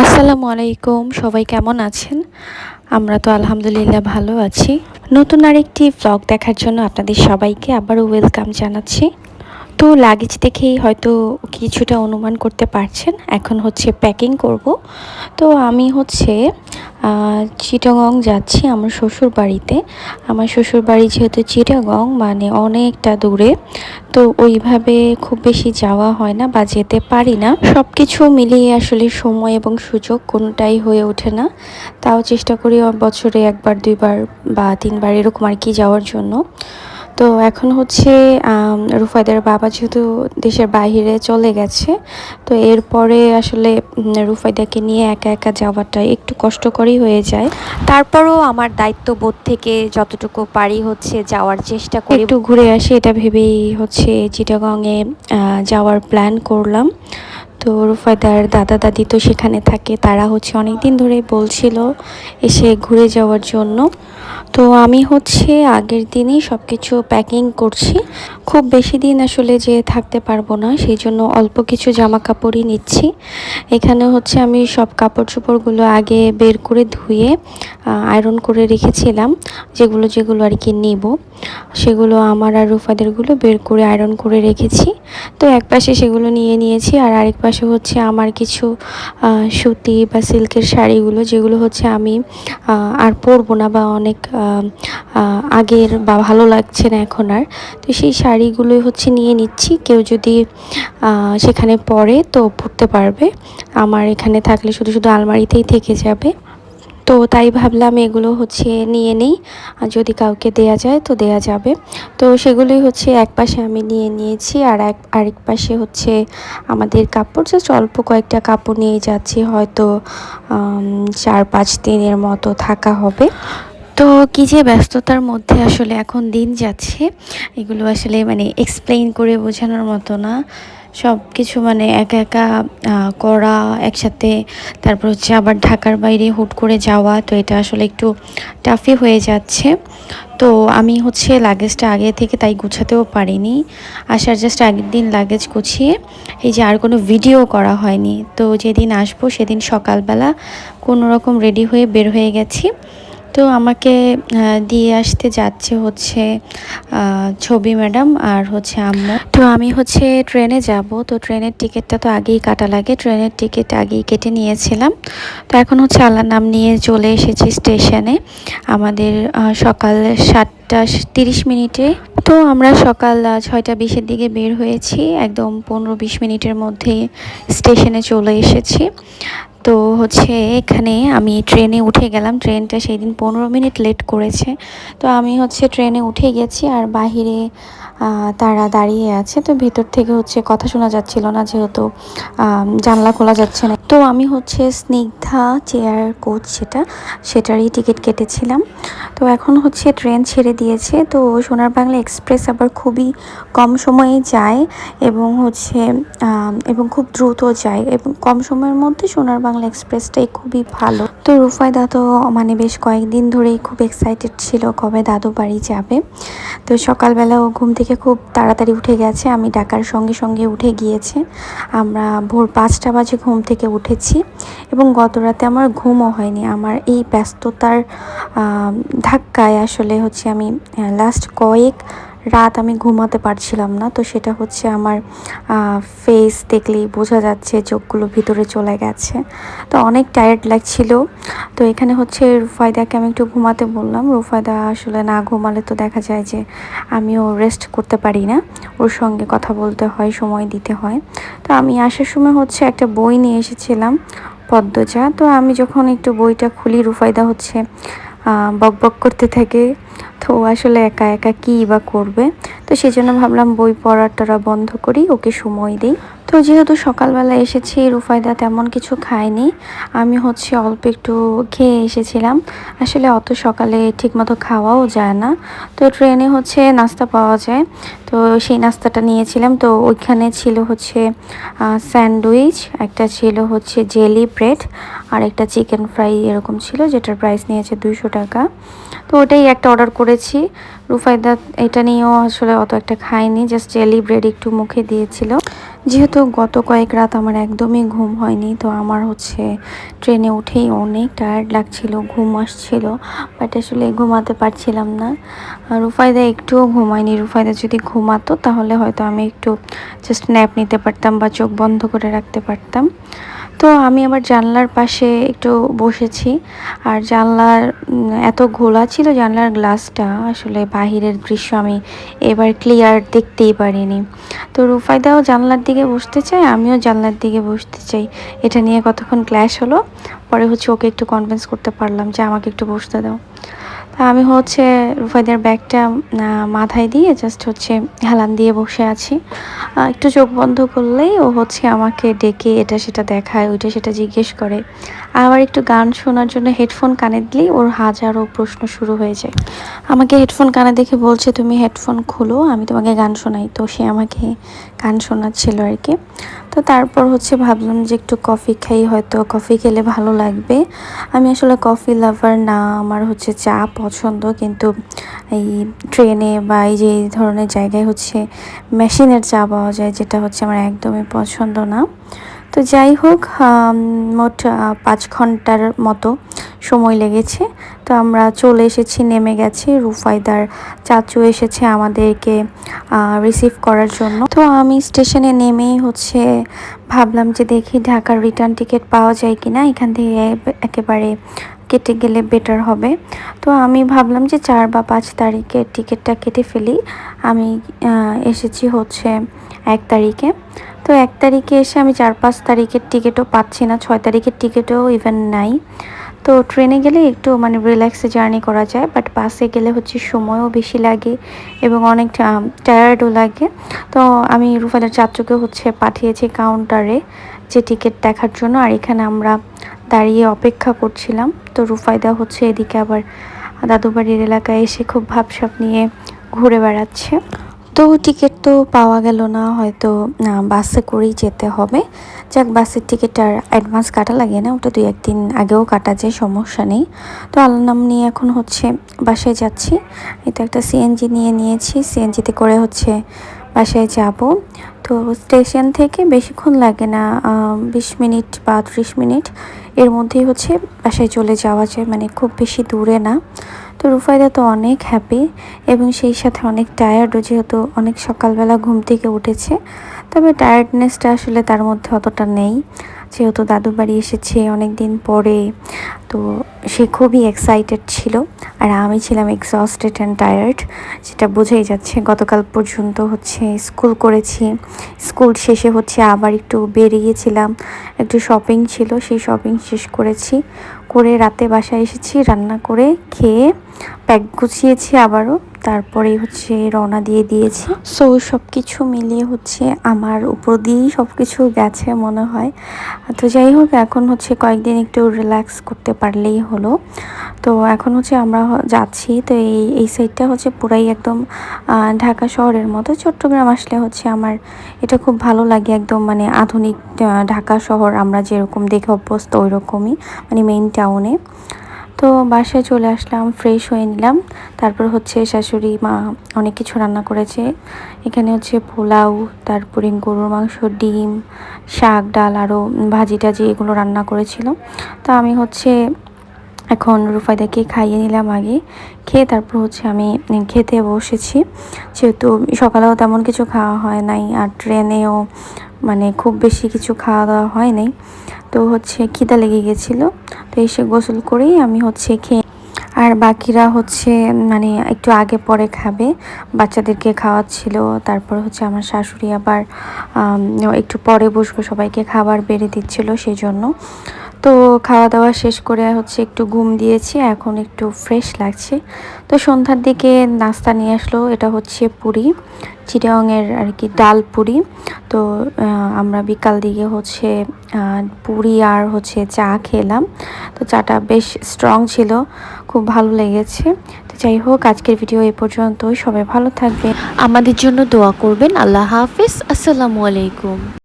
আসসালামু আলাইকুম, সবাই কেমন আছেন? আমরা তো আলহামদুলিল্লাহ ভালো আছি। নতুন আরেকটি ব্লগ দেখার জন্য আপনাদের সবাইকে আবারও ওয়েলকাম জানাচ্ছি। তো লাগেজ দেখেই হয়তো কিছুটা অনুমান করতে পারছেন। এখন হচ্ছে প্যাকিং করব। তো আমি হচ্ছে চিটাগং যাচ্ছি আমার শ্বশুর বাড়িতে আমার শ্বশুর বাড়ি যেহেতু চিটাগং মানে অনেকটা দূরে। তো ওইভাবে খুব বেশি যাওয়া হয় না বা যেতে পারি না। সব কিছু মিলিয়ে আসলে সময় এবং সুযোগ কোনোটাই হয়ে ওঠে না। তাও চেষ্টা করি বছরে একবার, দুইবার বা তিনবার এরকম আর কি যাওয়ার জন্য। তো এখন হচ্ছে রুফায়দার বাবা যেহেতু দেশের বাহিরে চলে গেছে, তো এরপরে আসলে রুফায়দাকে নিয়ে একা একা যাওয়াটা একটু কষ্টকরই হয়ে যায়। তারপরও আমার দায়িত্ববোধ থেকে যতটুকু পারি হচ্ছে যাওয়ার চেষ্টা করি। একটু ঘুরে আসি, এটা ভেবেই হচ্ছে চিটাগংয়ে যাওয়ার প্ল্যান করলাম। তো রুফায়দার দাদা দাদি তো সেখানে থাকে, তারা হচ্ছে অনেক দিন ধরে বলছিল এসে ঘুরে যাওয়ার জন্য। তো আমি হচ্ছে আগের দিনই সব কিছু প্যাকিং করছি। খুব বেশি দিন আসলে যে থাকতে পারব না, সেই জন্য অল্প কিছু জামা কাপড়ই নিচ্ছি। এখানে হচ্ছে আমি সব কাপড় চোপড়গুলো আগে বের করে ধুয়ে আয়রন করে রেখেছিলাম, যেগুলো যেগুলো আর কি নিব। সেগুলো আমার আর রুফাদেরগুলো বের করে আয়রন করে রেখেছি। তো এক পাশে সেগুলো নিয়ে নিয়েছি আর আরেক পাশে হচ্ছে আমার কিছু সুতি বা সিল্কের শাড়িগুলো, যেগুলো হচ্ছে আমি আর পরবো না বা অনেক আগের বা ভালো লাগছে না এখন আর। তো সেই শাড়িগুলোই হচ্ছে নিয়ে নিচ্ছি। কেউ যদি সেখানে পরে তো পরতে পারবে। আমার এখানে থাকলে শুধু শুধু আলমারিতেই থেকে যাবে। তো তাই ভাবলাম এগুলো হচ্ছে নিয়ে নিই। আর যদি কাউকে দেয়া যায় তো দেয়া যাবে। তো সেগুলোই হচ্ছে এক পাশে আমি নিয়ে নিয়েছি আর এক, আরেক পাশে হচ্ছে আমাদের কাপড়। জাস্ট অল্প কয়েকটা কাপড় নিয়ে যাচ্ছি হয়তো চার পাঁচ দিনের মতো থাকা হবে। তো কী যে ব্যস্ততার মধ্যে আসলে এখন দিন যাচ্ছে, এগুলো আসলে মানে এক্সপ্লেইন করে বোঝানোর মতো না। সব কিছু মানে একা একা করা একসাথে, তারপর হচ্ছে আবার ঢাকার বাইরে হুট করে যাওয়া, তো এটা আসলে একটু টাফই হয়ে যাচ্ছে। তো আমি হচ্ছে লাগেজটা আগে থেকে তাই গুছাতেও পারিনি। আসার জাস্ট আগের দিন লাগেজ গুছিয়ে, এই যে আর কোনো ভিডিও করা হয়নি। তো যেদিন আসব সেদিন সকালবেলা কোনো রকম রেডি হয়ে বের হয়ে গেছি। তো আমাকে দিয়ে আসতে যাচ্ছে হচ্ছে ছবি ম্যাডাম আর হচ্ছে আম্মু। তো আমি হচ্ছে ট্রেনে যাব। তো ট্রেনের টিকিটটা তো আগেই কাটা লাগে। ট্রেনের টিকিট আগেই কেটে নিয়েছিলাম। তো এখন হচ্ছে আল্লাহর নাম নিয়ে চলে এসেছি স্টেশনে। আমাদের সকাল সাতটা তিরিশ মিনিটে। তো আমরা সকাল ছয়টা বিশের দিকে বের হয়েছি। একদম পনেরো বিশ মিনিটের মধ্যে স্টেশনে চলে এসেছি। তো হচ্ছে এখানে আমি ট্রেনে উঠে গেলাম। ট্রেনটা সেই দিন পনেরো মিনিট লেট করেছে। তো আমি হচ্ছে ট্রেনে উঠে গেছি আর বাহিরে তারা দাঁড়িয়ে আছে। তো ভেতর থেকে হচ্ছে কথা শোনা যাচ্ছিল না যেহেতু জানলা খোলা যাচ্ছে না। তো আমি হচ্ছে স্নিগ্ধা চেয়ার কোচ সেটা সেটারই টিকিট কেটেছিলাম। তো এখন হচ্ছে ট্রেন ছেড়ে দিয়েছে। তো সোনার বাংলা এক্সপ্রেস আবার খুবই কম সময়ে যায় এবং হচ্ছে এবং খুব দ্রুত যায় এবং কম সময়ের মধ্যে সোনার বাংলা এক্সপ্রেসটাই খুবই ভালো। তো রুফায়দা তো মানে বেশ কয়েকদিন ধরেই খুব এক্সাইটেড ছিল কবে দাদু বাড়ি যাবে। তো সকালবেলা ও ঘুম থেকে খুব তাড়াতাড়ি উঠে গেছে। আমি ডাকার সঙ্গে সঙ্গে উঠে গিয়েছে। আমরা ভোর পাঁচটা বাজে ঘুম থেকে উঠেছি এবং গত রাতে আমার ঘুমও হয়নি। আমার এই ব্যস্ততার ধাক্কায় আসলে হচ্ছে আমি লাস্ট কয়েক রাত আমি ঘুমাতে পারছিলাম না, তো সেটা হচ্ছে আমার ফেস দেখলেই বোঝা যাচ্ছে চোখগুলো ভিতরে চলে গেছে। তো অনেক টায়ার্ড লাগছিল। তো এখানে হচ্ছে রুফায়দাকে আমি একটু ঘুমাতে বললাম। রুফায়দা আসলে না ঘুমালে তো দেখা যায় যে আমিও রেস্ট করতে পারি না। ওর সঙ্গে কথা বলতে হয়, সময় দিতে হয়। তো আমি আসার সময় হচ্ছে একটা বই নিয়ে এসেছিলাম, পদ্মজা। তো আমি যখন একটু বইটা খুলি, রুফায়দা হচ্ছে বক বক করতে থাকে। তো আসলে একা একা কী বা করবে? তো সেই জন্য ভাবলাম বই পড়াটা বন্ধ করি, ওকে সময় দিই। তো যেহেতু সকালবেলা এসেছি রুফায়দা তেমন কিছু খায়নি। আমি হচ্ছে অল্প একটু খেয়ে এসেছিলাম। আসলে অত সকালে ঠিকমতো খাওয়াও যায় না। তো ট্রেনে হচ্ছে নাস্তা পাওয়া যায়। তো সেই নাস্তাটা নিয়েছিলাম। তো ওইখানে ছিল হচ্ছে স্যান্ডউইচ, একটা ছিল হচ্ছে জেলি ব্রেড, আর একটা চিকেন ফ্রাই এরকম ছিল, যেটার প্রাইস নিয়েছে দুইশো টাকা। তো ওটাই একটা অর্ডার করেছি। রুফায়দা এটা নিয়েও আসলে অত একটা খায়নি জাস্ট জেলি ব্রেড একটু মুখে দিয়েছিল। যেহেতু গত কয়েক রাত আমার একদমই ঘুম হয়নি, তো আমার হচ্ছে ট্রেনে উঠেই অনেক টায়ার্ড লাগছিল, ঘুম আসছিল বাট আসলে ঘুমাতে পারছিলাম না। রুফায়দা একটুও ঘুমায়নি রুফায়দা যদি ঘুমাতো তাহলে হয়তো আমি একটু জাস্ট ন্যাপ নিতে পারতাম বা চোখ বন্ধ করে রাখতে পারতাম। তো আমি আবার জানলার পাশে একটু বসেছি। আর জানলার এত ঘোলা ছিল জানলার গ্লাসটা, আসলে বাহিরের দৃশ্য আমি এবার ক্লিয়ার দেখতেই পারিনি। তো রুফাইদাও জানলার দিকে বসতে চাই আমিও জানলার দিকে বসতে চাই। এটা নিয়ে কতক্ষণ ক্ল্যাশ হলো? পরে হচ্ছে ওকে একটু কনভিন্স করতে পারলাম যে আমাকে একটু বসতে দাও। তা আমি হচ্ছে রুফাইদের ব্যাগটা মাথায় দিয়ে জাস্ট হচ্ছে হেলান দিয়ে বসে আছি। একটু চোখ বন্ধ করলেই ও হচ্ছে আমাকে ডেকে এটা সেটা দেখায়, ওইটা সেটা জিজ্ঞেস করে। আবার একটু গান শোনার জন্য হেডফোন কানে দিলেই ওর হাজারো প্রশ্ন শুরু হয়ে যায়। আমাকে হেডফোন কানে দেখে বলছে, তুমি হেডফোন খুলো, আমি তোমাকে গান শোনাই। তো সে আমাকে গান শোনাচ্ছিল আর কি। তো তারপর হচ্ছে ভাবলাম যে একটু কফি খাই, হয়তো কফি খেলে ভালো লাগবে। আমি আসলে কফি লাভার না, আমার হচ্ছে চা পছন্দ, কিন্তু এই ট্রেনে বা এই যে এই ধরনের জায়গায় হচ্ছে মেশিনের চা পাওয়া যায়, যেটা হচ্ছে আমার একদমই পছন্দ না। তো যাই হোক মোট পাঁচ ঘণ্টার মতো সময় লেগেছে। তো আমরা চলে এসেছি, নেমে গেছি। রুফাইদার চাচু এসেছে আমাদেরকে রিসিভ করার জন্য। তো আমি স্টেশনে নেমেই হচ্ছে ভাবলাম যে দেখি ঢাকার রিটার্ন টিকিট পাওয়া যায় কি না এখান থেকে একেবারে কেটে গেলে বেটার হবে। তো আমি ভাবলাম যে চার বা পাঁচ তারিখের টিকিটটা কেটে ফেলি। আমি এসেছি হচ্ছে এক তারিখে। তো এক তারিখে এসে আমি চার পাঁচ তারিখের টিকিটও পাচ্ছি না। ছয় তারিখের টিকিটও ইভেন নাই। তো ট্রেনে গেলে একটু মানে রিল্যাক্সে জার্নি করা যায় বাট বাসে গেলে হচ্ছে সময়ও বেশি লাগে এবং অনেক টায়ার্ডও লাগে। তো আমি রুফালের চাচুকে হচ্ছে পাঠিয়েছি কাউন্টারে যে টিকিট দেখার জন্য, আর এখানে আমরা দাঁড়িয়ে অপেক্ষা করছিলাম। তো রুফায়দা হচ্ছে এদিকে আবার দাদুবাড়ির এলাকায় এসে খুব ভাবসাপ নিয়ে ঘুরে বেড়াচ্ছে। তো টিকিট তো পাওয়া গেল না, হয়তো বাসে করেই যেতে হবে। যাক বাসের টিকিট আর অ্যাডভান্স কাটা লাগে না, ওটা দুই একদিন আগেও কাটা যায়, সমস্যা নেই। তো আল্লাহ নাম নিয়ে এখন হচ্ছে বাসায় যাচ্ছি। এটা একটা সিএনজি নিয়ে নিয়েছি সিএনজিতে করে হচ্ছে বাসায় যাব। তো স্টেশন থেকে বেশিক্ষণ লাগে না বিশ মিনিট বা ত্রিশ মিনিট। এর মধ্যেই হচ্ছে বাসায় চলে যাওয়া যায় মানে খুব বেশি দূরে না। তো রুফাইদা তো অনেক হ্যাপি এবং সেই সাথে অনেক টায়ার্ডও যেহেতু অনেক সকালবেলা ঘুম থেকে উঠেছে, তবে টায়ার্ডনেসটা আসলে তার মধ্যে অতটা নেই। যেহেতু দাদু বাড়ি এসেছে অনেক দিন পরে, তো সে খুবই এক্সাইটেড ছিল আর আমি ছিলাম এক্সস্টেড অ্যান্ড টায়ার্ড যেটা বোঝাই যাচ্ছে গতকাল পর্যন্ত হচ্ছে স্কুল করেছি স্কুল শেষে হচ্ছে আবার একটু বেরিয়েছিলাম, একটু শপিং ছিল, সেই শপিং শেষ করেছি, করে রাতে বাসায় এসেছি, রান্না করে খেয়ে প্যাক গুছিয়েছি আবারও। তারপরেই হচ্ছে রওনা দিয়ে দিয়েছি। সো সব কিছু মিলিয়ে হচ্ছে আমার উপর দিয়েই সব কিছু গেছে মনে হয়। তো যাই হোক, এখন হচ্ছে কয়েকদিন একটু রিল্যাক্স করতে পারলেই হলো। তো এখন হচ্ছে আমরা যাচ্ছি। তো এই এই সাইডটা হচ্ছে পুরাই একদম ঢাকা শহরের মতো। চট্টগ্রাম আসলে হচ্ছে আমার, এটা খুব ভালো লাগে একদম মানে আধুনিক ঢাকা শহর আমরা যেরকম দেখে অভ্যস্ত ওই রকমই মানে মেইন টাউনে তো বাসায় চলে আসলাম ফ্রেশ হয়ে নিলাম। তারপর হচ্ছে শাশুড়ি মা অনেক কিছু রান্না করেছে। এখানে হচ্ছে পোলাও, তারপরে গরুর মাংস, ডিম, শাক, ডাল আরও ভাজি টাজি এগুলো রান্না করেছিল। তো আমি হচ্ছে এখন রুফাইদাকে খাইয়ে নিলাম আগে। খেয়ে তারপর হচ্ছে আমি খেতে বসেছি। যেহেতু সকালেও তেমন কিছু খাওয়া হয় নাই আর ট্রেনেও মানে খুব বেশি কিছু খাওয়া দাওয়া হয় নাই। তো হচ্ছে খিদা লেগে গেছিল। তো এসে গোসল করেই আমি হচ্ছে খেয়ে আর বাকিরা হচ্ছে মানে একটু আগে পরে খাবে। বাচ্চাদেরকে খাওয়াচ্ছিল, তারপর হচ্ছে আমার শাশুড়ি আবার একটু পরে বসবো, সবাইকে খাবার বেড়ে দিচ্ছিল সেই জন্য তো খাওয়া দাওয়া শেষ করে হচ্ছে একটু ঘুম দিয়েছি, এখন একটু ফ্রেশ লাগছে। তো সন্ধ্যার দিকে নাস্তা নিয়ে আসলো, এটা হচ্ছে পুরি চিটাংয়ের আর কি ডাল পুরি। তো আমরা বিকাল দিকে হচ্ছে পুরি আর হচ্ছে চা খেলাম। তো চাটা বেশ স্ট্রং ছিল, খুব ভালো লেগেছে। তো যাই হোক, আজকের ভিডিও এ পর্যন্তই। সবাই ভালো থাকবে আমাদের জন্য দোয়া করবেন। আল্লাহ হাফিজ। আসসালামু আলাইকুম।